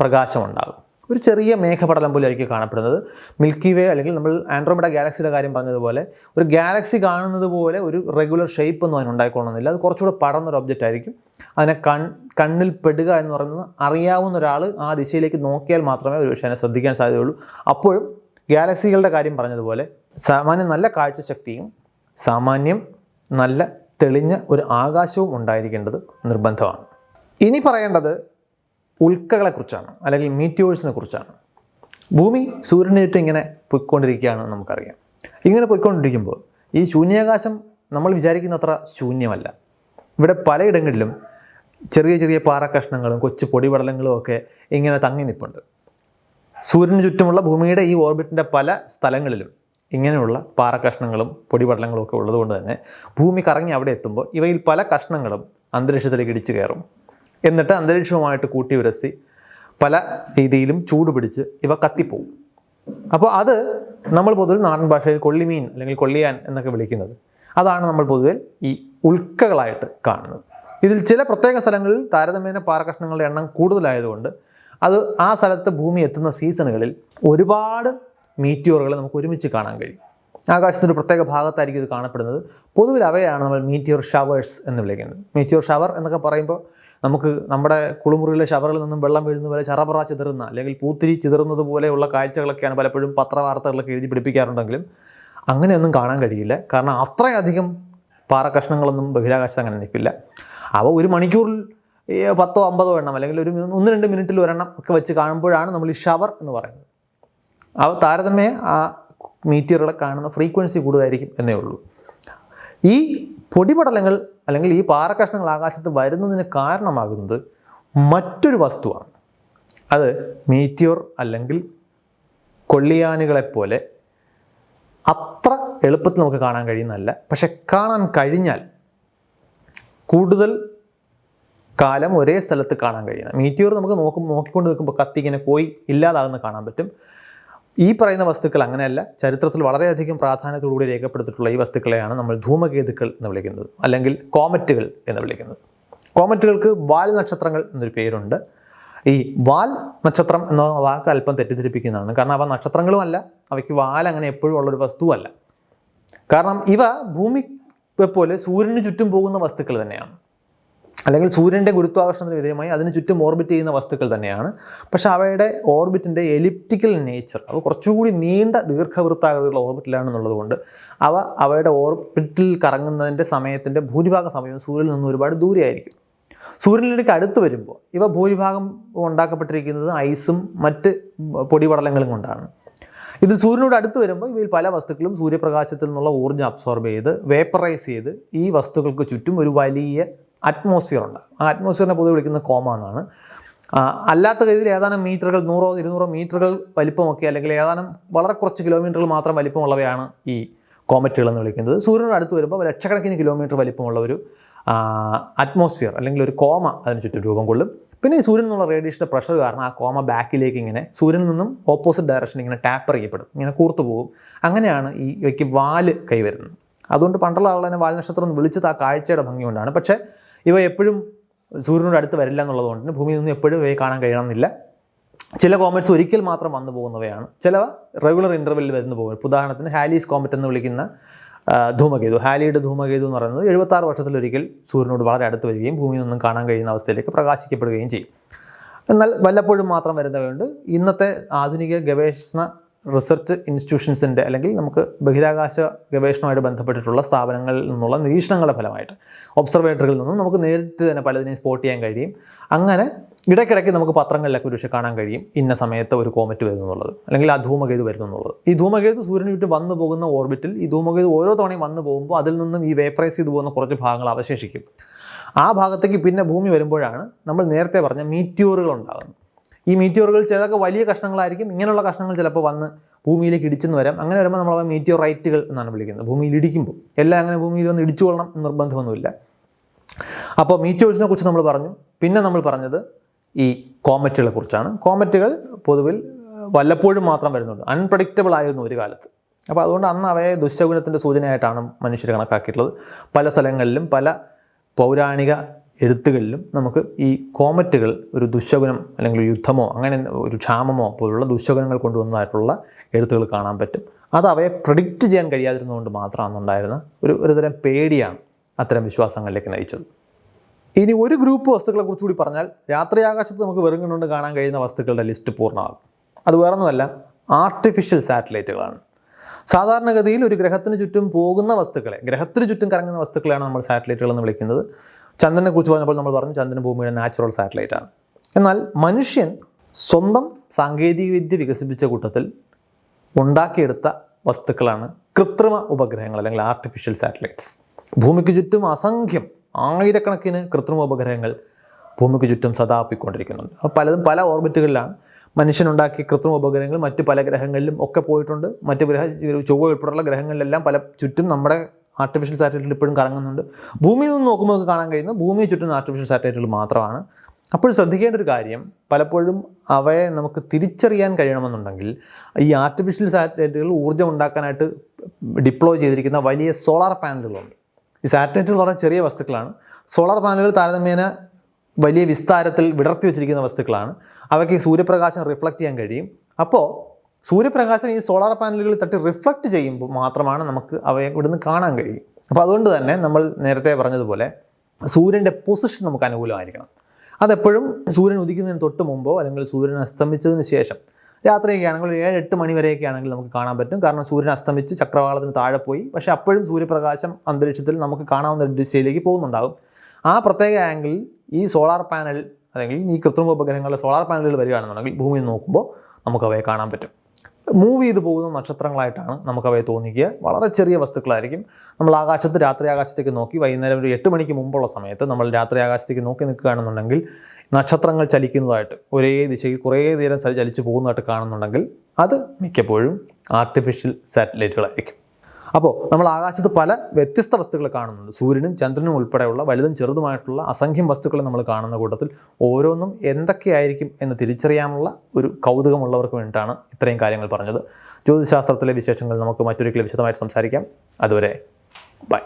പ്രകാശം ഉണ്ടാകും ഒരു ചെറിയ മേഘപടലം പോലെ ആയിരിക്കും കാണപ്പെടുന്നത്. മിൽക്കി വേ അല്ലെങ്കിൽ നമ്മൾ ആൻഡ്രോമിഡ ഗാലക്സിയുടെ കാര്യം പറഞ്ഞതുപോലെ ഒരു ഗാലക്സി കാണുന്നത് പോലെ ഒരു റെഗുലർ ഷേപ്പ് ഒന്നും അതിനുണ്ടായിക്കൊള്ളണമെന്നില്ല അത് കുറച്ചുകൂടെ പടർന്നൊരു ഒബ്ജക്റ്റ് ആയിരിക്കും. അതിനെ കൺ കണ്ണിൽ പെടുക എന്ന് പറയുന്നത് അറിയാവുന്ന ഒരാൾ ആ ദിശയിലേക്ക് നോക്കിയാൽ മാത്രമേ ഒരു പക്ഷേ ശ്രദ്ധിക്കാൻ സാധ്യതയുള്ളൂ. അപ്പോഴും ഗാലക്സികളുടെ കാര്യം പറഞ്ഞതുപോലെ സാമാന്യം നല്ല കാഴ്ചശക്തിയും സാമാന്യം നല്ല തെളിഞ്ഞ ഒരു ആകാശവും ഉണ്ടായിരിക്കേണ്ടത് നിർബന്ധമാണ്. ഇനി പറയേണ്ടത് ഉൽക്കകളെക്കുറിച്ചാണ് അല്ലെങ്കിൽ മീറ്റിയോഴ്സിനെ കുറിച്ചാണ്. ഭൂമി സൂര്യനെ ചുറ്റും ഇങ്ങനെ പൊയ്ക്കൊണ്ടിരിക്കുകയാണെന്ന് നമുക്കറിയാം. ഇങ്ങനെ പൊയ്ക്കൊണ്ടിരിക്കുമ്പോൾ ഈ ശൂന്യാകാശം നമ്മൾ വിചാരിക്കുന്ന അത്ര ശൂന്യമല്ല. ഇവിടെ പലയിടങ്ങളിലും ചെറിയ ചെറിയ പാറക്കഷ്ണങ്ങളും കൊച്ചു പൊടിപടലങ്ങളും ഒക്കെ ഇങ്ങനെ തങ്ങി നിൽപ്പുണ്ട് സൂര്യന് ചുറ്റുമുള്ള ഭൂമിയുടെ ഈ ഓർബിറ്റിന്റെ പല സ്ഥലങ്ങളിലും ഇങ്ങനെയുള്ള പാറക്കഷ്ണങ്ങളും പൊടിപടലങ്ങളും ഒക്കെ ഉള്ളതുകൊണ്ട് തന്നെ ഭൂമി കറങ്ങി അവിടെ എത്തുമ്പോൾ ഇവയിൽ പല കഷ്ണങ്ങളും അന്തരീക്ഷത്തിലേക്ക് ഇടിച്ചു കയറും. എന്നിട്ട് അന്തരീക്ഷവുമായിട്ട് കൂട്ടി ഉരസി പല രീതിയിലും ചൂട് പിടിച്ച് ഇവ കത്തിപ്പോവും. അപ്പോൾ അത് നമ്മൾ പൊതുവിൽ നാടൻ ഭാഷയിൽ കൊള്ളിമീൻ അല്ലെങ്കിൽ കൊള്ളിയാൻ എന്നൊക്കെ വിളിക്കുന്നത്. അതാണ് നമ്മൾ പൊതുവിൽ ഈ ഉൽക്കകളായിട്ട് കാണുന്നത്. ഇതിൽ ചില പ്രത്യേക സ്ഥലങ്ങളിൽ താരതമ്യേന പാറകഷ്ണങ്ങളുടെ എണ്ണം കൂടുതലായതുകൊണ്ട് അത് ആ സ്ഥലത്ത് ഭൂമി എത്തുന്ന സീസണുകളിൽ ഒരുപാട് മീറ്റിയോറുകൾ നമുക്ക് ഒരുമിച്ച് കാണാൻ കഴിയും. ആകാശത്തിന്റെ പ്രത്യേക ഭാഗത്തായിരിക്കും ഇത് കാണപ്പെടുന്നത്. പൊതുവിൽ അവയാണ് നമ്മൾ മീറ്റിയോർ ഷവേഴ്സ് എന്ന് വിളിക്കുന്നത്. മീറ്റിയോർ ഷവർ എന്നൊക്കെ പറയുമ്പോൾ നമുക്ക് നമ്മുടെ കുളിമുറിയിലെ ഷവറിൽ നിന്നും വെള്ളം വീഴുന്ന പോലെ ചറപറ ചിതറുന്ന അല്ലെങ്കിൽ പൂത്തിരി ചിതറുന്നത് പോലെയുള്ള കാഴ്ചകളൊക്കെയാണ് പലപ്പോഴും പത്രവാർത്തകളൊക്കെ എഴുതി പിടിപ്പിക്കാറുണ്ടെങ്കിലും അങ്ങനെയൊന്നും കാണാൻ കഴിയില്ല. കാരണം അത്രയധികം പാറക്കഷ്ണങ്ങളൊന്നും ബഹിരാകാശത്ത് അങ്ങനെ നിൽക്കില്ല. അവ ഒരു മണിക്കൂറിൽ പത്തോ അമ്പതോ എണ്ണം അല്ലെങ്കിൽ ഒരു ഒന്ന് രണ്ട് മിനിറ്റിൽ ഒരെണ്ണം ഒക്കെ വെച്ച് കാണുമ്പോഴാണ് നമ്മൾ ഈ ഷവർ എന്ന് പറയുന്നത്. അവ താരതമ്യ ആ മീറ്റിയറുകളെ കാണുന്ന ഫ്രീക്വൻസി കൂടുതലായിരിക്കും എന്നേ ഉള്ളൂ. ഈ പൊടിപടലങ്ങൾ അല്ലെങ്കിൽ ഈ പാറക്കഷ്ണങ്ങൾ ആകാശത്ത് വരുന്നതിന് കാരണമാകുന്നത് മറ്റൊരു വസ്തുവാണ്. അത് മീറ്റിയോർ അല്ലെങ്കിൽ കൊള്ളിയാനുകളെപ്പോലെ അത്ര എളുപ്പത്തിൽ നമുക്ക് കാണാൻ കഴിയുന്നതല്ല. പക്ഷെ കാണാൻ കഴിഞ്ഞാൽ കൂടുതൽ കാലം ഒരേ സ്ഥലത്ത് കാണാൻ കഴിയുന്ന മീറ്റിയോർ നമുക്ക് നോക്കും നോക്കിക്കൊണ്ട് നിൽക്കുമ്പോൾ കത്തി ഇങ്ങനെ പോയി ഇല്ലാതാകുന്ന കാണാൻ പറ്റും. ഈ പറയുന്ന വസ്തുക്കൾ അങ്ങനെയല്ല. ചരിത്രത്തിൽ വളരെയധികം പ്രാധാന്യത്തോടുകൂടി രേഖപ്പെടുത്തിയിട്ടുള്ള ഈ വസ്തുക്കളെയാണ് നമ്മൾ ധൂമകേതുക്കൾ എന്ന് വിളിക്കുന്നത്. അല്ലെങ്കിൽ കോമറ്റുകൾ എന്ന് വിളിക്കുന്നത്. കോമറ്റുകൾക്ക് വാൽ നക്ഷത്രങ്ങൾ എന്നൊരു പേരുണ്ട്. ഈ വാൽ നക്ഷത്രം എന്ന വാക്ക് അല്പം തെറ്റിദ്ധരിപ്പിക്കുന്നതാണ്. കാരണം അവ നക്ഷത്രങ്ങളുമല്ല അവയ്ക്ക് വാൽ അങ്ങനെ എപ്പോഴും ഉള്ളൊരു വസ്തുവല്ല കാരണം ഇവ ഭൂമി പോലെ സൂര്യന് ചുറ്റും പോകുന്ന വസ്തുക്കൾ തന്നെയാണ്. അല്ലെങ്കിൽ സൂര്യന്റെ ഗുരുത്വാകർഷണത്തിന് വിധേയമായി അതിന് ചുറ്റും ഓർബിറ്റ് ചെയ്യുന്ന വസ്തുക്കൾ തന്നെയാണ്. പക്ഷേ അവയുടെ ഓർബിറ്റിന്റെ എലിപ്റ്റിക്കൽ നേച്ചർ അത് കുറച്ചുകൂടി നീണ്ട ദീർഘവൃത്താകൃതിയുള്ള ഓർബിറ്റിലാണെന്നുള്ളത് കൊണ്ട് അവ അവയുടെ ഓർബിറ്റിൽ കറങ്ങുന്നതിന്റെ സമയത്തിന്റെ ഭൂരിഭാഗം സമയവും സൂര്യനിൽ നിന്ന് ഒരുപാട് ദൂരെയായിരിക്കും. സൂര്യനിലേക്ക് അടുത്ത് വരുമ്പോൾ ഇവ ഭൂരിഭാഗം ഉണ്ടാക്കപ്പെട്ടിരിക്കുന്നത് ഐസും മറ്റ് പൊടിപടലങ്ങളും കൊണ്ടാണ്. ഇത് സൂര്യനോട് അടുത്ത് വരുമ്പോൾ ഇവയിൽ പല വസ്തുക്കളും സൂര്യപ്രകാശത്തിൽ നിന്നുള്ള ഊർജം അബ്സോർബ് ചെയ്ത് വേപ്പറൈസ് ചെയ്ത് ഈ വസ്തുക്കൾക്ക് ചുറ്റും ഒരു വലിയ അറ്റ്മോസ്ഫിയർ ഉണ്ട്. ആ അറ്റ്മോസ്ഫിയറിനെ പൊതുവെ വിളിക്കുന്നത് കോമ എന്നാണ്. അല്ലാത്ത രീതിയിൽ ഏതാനും മീറ്ററുകൾ നൂറോ ഇരുന്നൂറോ മീറ്ററുകൾ വലിപ്പമൊക്കെ അല്ലെങ്കിൽ ഏതാനും വളരെ കുറച്ച് കിലോമീറ്ററുകൾ മാത്രം വലിപ്പമുള്ളവയാണ് ഈ കോമറ്റുകൾ എന്ന് വിളിക്കുന്നത്. സൂര്യനോട് അടുത്ത് വരുമ്പോൾ ലക്ഷക്കണക്കിന് കിലോമീറ്റർ വലിപ്പമുള്ള ഒരു അറ്റ്മോസ്ഫിയർ അല്ലെങ്കിൽ ഒരു കോമ അതിന് ചുറ്റും രൂപം കൊള്ളും. പിന്നെ ഈ സൂര്യൻ നിന്നുള്ള റേഡിയേഷന്റെ പ്രഷർ കാരണം ആ കോമ ബാക്കിലേക്ക് ഇങ്ങനെ സൂര്യനിൽ നിന്നും ഓപ്പോസിറ്റ് ഡയറക്ഷൻ ഇങ്ങനെ ടാപ്പർ ചെയ്യപ്പെടും. ഇങ്ങനെ കൂർത്തു പോകും. അങ്ങനെയാണ് ഈ ഇവയ്ക്ക് വാൽ കൈവരുന്നത്. അതുകൊണ്ട് പണ്ടുള്ള ആളുകളെ വാൽ നക്ഷത്രം വിളിച്ചത് ആ കാഴ്ചയുടെ ഭംഗി കൊണ്ടാണ്. പക്ഷേ ഇവ എപ്പോഴും സൂര്യനോട് അടുത്ത് വരില്ല എന്നുള്ളതുകൊണ്ട് തന്നെ ഭൂമിയിൽ നിന്ന് എപ്പോഴും ഇവയെ കാണാൻ കഴിയണമെന്നില്ല. ചില കോമറ്റ്സ് ഒരിക്കൽ മാത്രം വന്നു പോകുന്നവയാണ്. ചിലവ റെഗുലർ ഇന്റർവെല്ലിൽ വരുന്നു പോകും. ഉദാഹരണത്തിന് ഹാലീസ് കോമറ്റ് എന്ന് വിളിക്കുന്ന ധൂമകേതു. ഹാലിയുടെ ധൂമകേതു എന്ന് പറയുന്നത് എഴുപത്താറ് വർഷത്തിലൊരിക്കൽ സൂര്യനോട് വളരെ അടുത്ത് വരികയും ഭൂമിയിൽ നിന്നും കാണാൻ കഴിയുന്ന അവസ്ഥയിലേക്ക് പ്രകാശിക്കപ്പെടുകയും ചെയ്യും. എന്നാൽ വല്ലപ്പോഴും മാത്രം വരുന്നവയുണ്ട്. ഇന്നത്തെ ആധുനിക ഗവേഷണ റിസർച്ച് ഇൻസ്റ്റിറ്റ്യൂഷൻസിന്റെ അല്ലെങ്കിൽ നമുക്ക് ബഹിരാകാശ ഗവേഷണവുമായിട്ട് ബന്ധപ്പെട്ടിട്ടുള്ള സ്ഥാപനങ്ങളിൽ നിന്നുള്ള നിരീക്ഷണങ്ങളുടെ ഫലമായിട്ട് ഒബ്സർവേറ്ററികളിൽ നിന്നും നമുക്ക് നേരിട്ട് തന്നെ പലതിനെയും സ്പോട്ട് ചെയ്യാൻ കഴിയും. അങ്ങനെ ഇടയ്ക്കിടയ്ക്ക് നമുക്ക് പത്രങ്ങളിലൊക്കെ ഒരു പക്ഷേ കാണാൻ കഴിയും. ഇന്ന സമയത്ത് ഒരു കോമറ്റ് വരുന്നു എന്നുള്ളത് അല്ലെങ്കിൽ ആ ധൂമകേതു വരുന്നു എന്നുള്ളത് ഈ ധൂമകേതു സൂര്യന് ചുറ്റും വന്നു പോകുന്ന ഓർബിറ്റിൽ ഈ ധൂമകേതു ഓരോ തവണയും വന്നു പോകുമ്പോൾ അതിൽ നിന്നും ഈ വേപ്പറൈസ് ചെയ്തു പോകുന്ന കുറച്ച് ഭാഗങ്ങൾ അവശേഷിക്കും. ആ ഭാഗത്തേക്ക് പിന്നെ ഭൂമി വരുമ്പോഴാണ് നമ്മൾ നേരത്തെ പറഞ്ഞ മീറ്റ്യൂറുകൾ ഉണ്ടാകുന്നത്. ഈ മീറ്റിയോറുകൾ ചിലതൊക്കെ വലിയ കഷ്ണങ്ങളായിരിക്കും. ഇങ്ങനെയുള്ള കഷ്ണങ്ങൾ ചിലപ്പോൾ വന്ന് ഭൂമിയിലേക്ക് ഇടിച്ചെന്ന് വരാം. അങ്ങനെ വരുമ്പോൾ നമ്മൾ മീറ്റിയോറൈറ്റുകൾ എന്നാണ് വിളിക്കുന്നത്. ഭൂമിയിൽ ഇടിക്കുമ്പോൾ. എല്ലാം അങ്ങനെ ഭൂമിയിൽ വന്ന് ഇടിച്ചു കൊള്ളണം എന്ന് നിർബന്ധമൊന്നുമില്ല. അപ്പോൾ മീറ്റിയോഴ്സിനെ കുറിച്ച് നമ്മൾ പറഞ്ഞു. പിന്നെ നമ്മൾ പറഞ്ഞത് ഈ കോമറ്റുകളെ കുറിച്ചാണ്. കോമറ്റുകൾ പൊതുവിൽ വല്ലപ്പോഴും മാത്രം വരുന്നുണ്ട്. അൺപ്രഡിക്റ്റബിൾ ആയിരുന്നു ഒരു കാലത്ത്. അപ്പോൾ അതുകൊണ്ട് അന്ന് അവയെ ദുശ്ശകുനത്തിന്റെ സൂചനയായിട്ടാണ് മനുഷ്യർ കണക്കാക്കിയിട്ടുള്ളത്. പല സ്ഥലങ്ങളിലും പല പൗരാണിക എഴുത്തുകളിലും നമുക്ക് ഈ കോമറ്റുകൾ ഒരു ദുശ്ശകുനം അല്ലെങ്കിൽ യുദ്ധമോ അങ്ങനെ ഒരു ക്ഷാമമോ പോലുള്ള ദുശ്ശകുനങ്ങൾ കൊണ്ടുവന്നതായിട്ടുള്ള എഴുത്തുകൾ കാണാൻ പറ്റും. അത് അവയെ പ്രഡിക്റ്റ് ചെയ്യാൻ കഴിയാതിരുന്നതുകൊണ്ട് മാത്രമാണ് ഉണ്ടായിരുന്ന ഒരു ഒരുതരം പേടിയാണ് അത്തരം വിശ്വാസങ്ങളിലേക്ക് നയിച്ചത്. ഇനി ഒരു ഗ്രൂപ്പ് വസ്തുക്കളെ കുറിച്ച് കൂടി പറഞ്ഞാൽ രാത്രിയാകാശത്ത് നമുക്ക് വെറും കണ്ടുകൊണ്ട് കാണാൻ കഴിയുന്ന വസ്തുക്കളുടെ ലിസ്റ്റ് പൂർണമാകും. അത് വേറൊന്നുമല്ല ആർട്ടിഫിഷ്യൽ സാറ്റലൈറ്റുകളാണ് സാധാരണഗതിയിൽ ഒരു ഗ്രഹത്തിന് ചുറ്റും പോകുന്ന വസ്തുക്കളെ ഗ്രഹത്തിന് ചുറ്റും കറങ്ങുന്ന വസ്തുക്കളെയാണ് നമ്മൾ സാറ്റലൈറ്റുകൾ എന്ന് വിളിക്കുന്നത്. ചന്ദ്രനെ കുറിച്ച് പറഞ്ഞപ്പോൾ നമ്മൾ പറഞ്ഞു ചന്ദ്രൻ ഭൂമിയുടെ നാച്ചുറൽ സാറ്റലൈറ്റ് ആണ്. എന്നാൽ മനുഷ്യൻ സ്വന്തം സാങ്കേതികവിദ്യ വികസിപ്പിച്ച കൂട്ടത്തിൽ ഉണ്ടാക്കിയെടുത്ത വസ്തുക്കളാണ് കൃത്രിമ ഉപഗ്രഹങ്ങൾ അല്ലെങ്കിൽ ആർട്ടിഫിഷ്യൽ സാറ്റലൈറ്റ്സ് ഭൂമിക്ക് ചുറ്റും അസംഖ്യം ആയിരക്കണക്കിന് കൃത്രിമ ഉപഗ്രഹങ്ങൾ ഭൂമിക്ക് ചുറ്റും സദാ പോയിക്കൊണ്ടിരിക്കുന്നുണ്ട്. അപ്പോൾ പലതും പല ഓർബിറ്റുകളിലാണ്. മനുഷ്യനുണ്ടാക്കിയ കൃത്രിമ ഉപഗ്രഹങ്ങൾ മറ്റ് പല ഗ്രഹങ്ങളിലും ഒക്കെ പോയിട്ടുണ്ട്. മറ്റ് ഗ്രഹ ചൊവ്വ ഉൾപ്പെടെയുള്ള ഗ്രഹങ്ങളിലെല്ലാം പല ചുറ്റും നമ്മുടെ ആർട്ടിഫിഷ്യൽ സാറ്റലൈറ്റിൽ ഇപ്പോഴും കറങ്ങുന്നുണ്ട്. ഭൂമിയിൽ നിന്ന് നോക്കുമ്പോൾ കാണാൻ കഴിയുന്ന ഭൂമിയെ ചുറ്റുന്ന ആർട്ടിഫിഷ്യൽ സാറ്റലൈറ്റുകൾ മാത്രമാണ്. അപ്പോൾ ശ്രദ്ധിക്കേണ്ട ഒരു കാര്യം പലപ്പോഴും അവയെ നമുക്ക് തിരിച്ചറിയാൻ കഴിയണമെന്നുണ്ടെങ്കിൽ ഈ ആർട്ടിഫിഷ്യൽ സാറ്റലൈറ്റുകൾ ഊർജം ഉണ്ടാക്കാനായിട്ട് ഡിപ്ലോയ് ചെയ്തിരിക്കുന്ന വലിയ സോളാർ പാനലുകളുണ്ട് ഈ സാറ്റലൈറ്റുകൾ വളരെ ചെറിയ വസ്തുക്കളാണ്. സോളാർ പാനലുകൾ താരതമ്യേന വലിയ വിസ്താരത്തിൽ വിടർത്തി വെച്ചിരിക്കുന്ന വസ്തുക്കളാണ്. അവയ്ക്ക് സൂര്യപ്രകാശം റിഫ്ലക്റ്റ് ചെയ്യാൻ കഴിയും. അപ്പോൾ സൂര്യപ്രകാശം ഈ സോളാർ പാനലുകളിൽ തട്ടി റിഫ്ലക്റ്റ് ചെയ്യുമ്പോൾ മാത്രമാണ് നമുക്ക് അവയെ ഇവിടുന്ന് കാണാൻ കഴിയും. അപ്പോൾ അതുകൊണ്ട് തന്നെ നമ്മൾ നേരത്തെ പറഞ്ഞതുപോലെ സൂര്യന്റെ പൊസിഷൻ നമുക്ക് അനുകൂലമായിരിക്കണം. അതെപ്പോഴും സൂര്യൻ ഉദിക്കുന്നതിന് തൊട്ട് മുമ്പോ അല്ലെങ്കിൽ സൂര്യൻ അസ്തമിച്ചതിന് ശേഷം രാത്രിയൊക്കെ ആണെങ്കിൽ ഏഴ് എട്ട് മണി വരെയൊക്കെ ആണെങ്കിൽ നമുക്ക് കാണാൻ പറ്റും. കാരണം സൂര്യൻ അസ്തമിച്ച് ചക്രവാളത്തിന് താഴെ പോയി. പക്ഷേ അപ്പോഴും സൂര്യപ്രകാശം അന്തരീക്ഷത്തിൽ നമുക്ക് കാണാവുന്ന ദിശയിലേക്ക് പോകുന്നുണ്ടാകും. ആ പ്രത്യേക ആംഗിളിൽ ഈ സോളാർ പാനൽ അല്ലെങ്കിൽ ഈ കൃത്രിമ ഉപഗ്രഹങ്ങളുടെ സോളാർ പാനലുകൾ വരികയാണെന്നുണ്ടെങ്കിൽ ഭൂമിയിൽ നോക്കുമ്പോൾ നമുക്ക് അവയെ കാണാൻ പറ്റും. മൂവ് ചെയ്ത് പോകുന്ന നക്ഷത്രങ്ങളായിട്ടാണ് നമുക്കവയെ തോന്നിക്കുക. വളരെ ചെറിയ വസ്തുക്കളായിരിക്കും. നമ്മൾ ആകാശത്ത് രാത്രി ആകാശത്തേക്ക് നോക്കി വൈകുന്നേരം ഒരു എട്ട് മണിക്ക് മുമ്പുള്ള സമയത്ത് നമ്മൾ രാത്രി ആകാശത്തേക്ക് നോക്കി നിൽക്കുകയാണെന്നുണ്ടെങ്കിൽ നക്ഷത്രങ്ങൾ ചലിക്കുന്നതായിട്ട് ഒരേ ദിശയിൽ കുറേ നേരം ചലിച്ച് പോകുന്നതായിട്ട് കാണുന്നുണ്ടെങ്കിൽ അത് മിക്കപ്പോഴും ആർട്ടിഫിഷ്യൽ സാറ്റലൈറ്റുകളായിരിക്കും അപ്പോൾ നമ്മൾ ആകാശത്ത് പല വ്യത്യസ്ത വസ്തുക്കൾ കാണുന്നുണ്ട്. സൂര്യനും ചന്ദ്രനും ഉൾപ്പെടെയുള്ള വലുതും ചെറുതുമായിട്ടുള്ള അസംഖ്യം വസ്തുക്കളെ നമ്മൾ കാണുന്ന കൂട്ടത്തിൽ ഓരോന്നും എന്തൊക്കെയായിരിക്കും എന്ന് തിരിച്ചറിയാനുള്ള ഒരു കൗതുകമുള്ളവർക്ക് വേണ്ടിയിട്ടാണ് ഇത്രയും കാര്യങ്ങൾ പറഞ്ഞത്. ജ്യോതിശാസ്ത്രത്തിലെ വിശേഷങ്ങൾ നമുക്ക് മറ്റൊരിക്കലും വിശദമായിട്ട് സംസാരിക്കാം. അതുവരെ ബൈ.